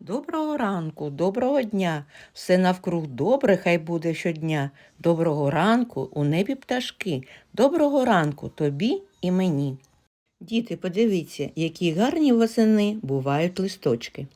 Доброго ранку, доброго дня. Все навкруг добре, хай буде щодня. Доброго ранку у небі пташки. Доброго ранку тобі і мені. Діти, подивіться, які гарні восени бувають листочки.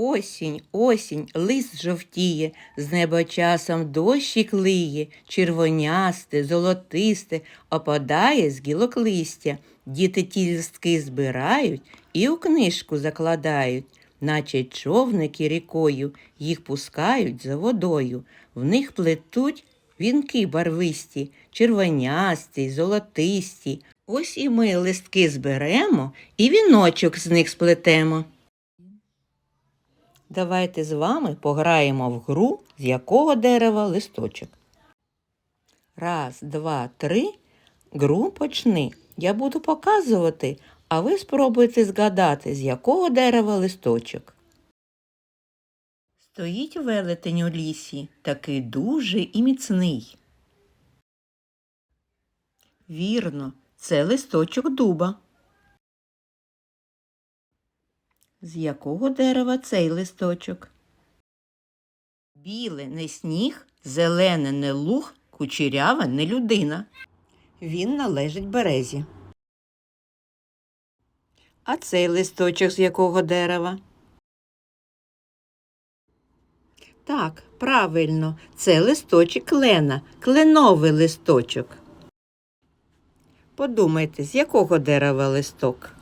Осінь, осінь, лист жовтіє, з неба часом дощик лиє, червонясте, золотисте, опадає з гілок листя. Діти ті листки збирають і у книжку закладають, наче човники рікою, їх пускають за водою. В них плетуть вінки барвисті, червонясті, золотисті. Ось і ми листки зберемо і віночок з них сплетемо. Давайте з вами пограємо в гру, з якого дерева листочок. Раз, два, три. Гру почни. Я буду показувати, а ви спробуйте згадати, з якого дерева листочок. Стоїть велетень у лісі, такий дуже і міцний. Вірно, це листочок дуба. З якого дерева цей листочок? Біле не сніг, зелене не луг, кучерява не людина. Він належить березі. А цей листочок з якого дерева? Так, правильно, це листочок клена, кленовий листочок. Подумайте, з якого дерева листок?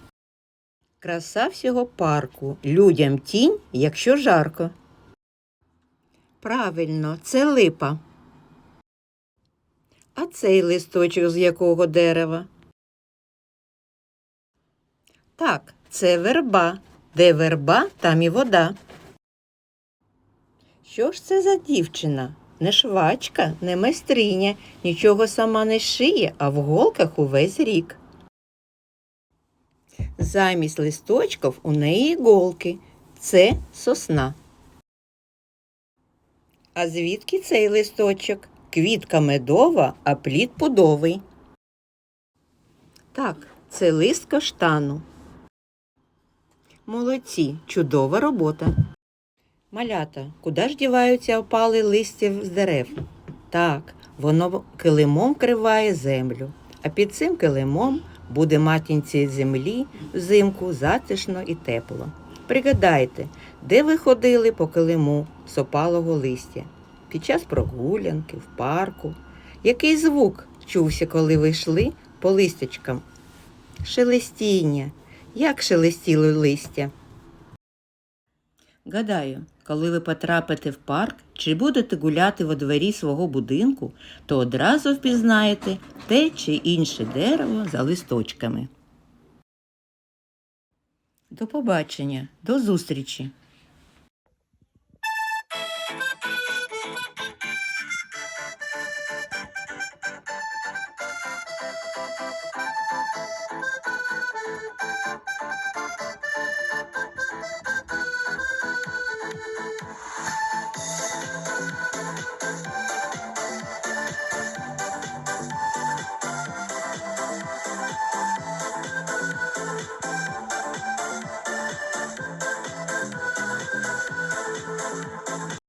Краса всього парку. Людям тінь, якщо жарко. Правильно, це липа. А цей листочок з якого дерева? Так, це верба. Де верба, там і вода. Що ж це за дівчина? Не швачка, не майстриня, нічого сама не шиє, а в голках увесь рік. Замість листочків у неї іголки. Це сосна. А звідки цей листочок? Квітка медова, а плід пудовий. Так, це лист каштану. Молодці, чудова робота. Малята, куди ж діваються опали листя з дерев? Так, воно килимом криває землю, а під цим килимом буде матінці землі взимку затишно і тепло. Пригадайте, де ви ходили по килиму з опалого листя? Під час прогулянки, в парку. Який звук чувся, коли ви йшли по листячкам? Шелестіння. Як шелестіло листя? Гадаю, коли ви потрапите в парк чи будете гуляти во дворі свого будинку, то одразу впізнаєте те чи інше дерево за листочками. До побачення, до зустрічі!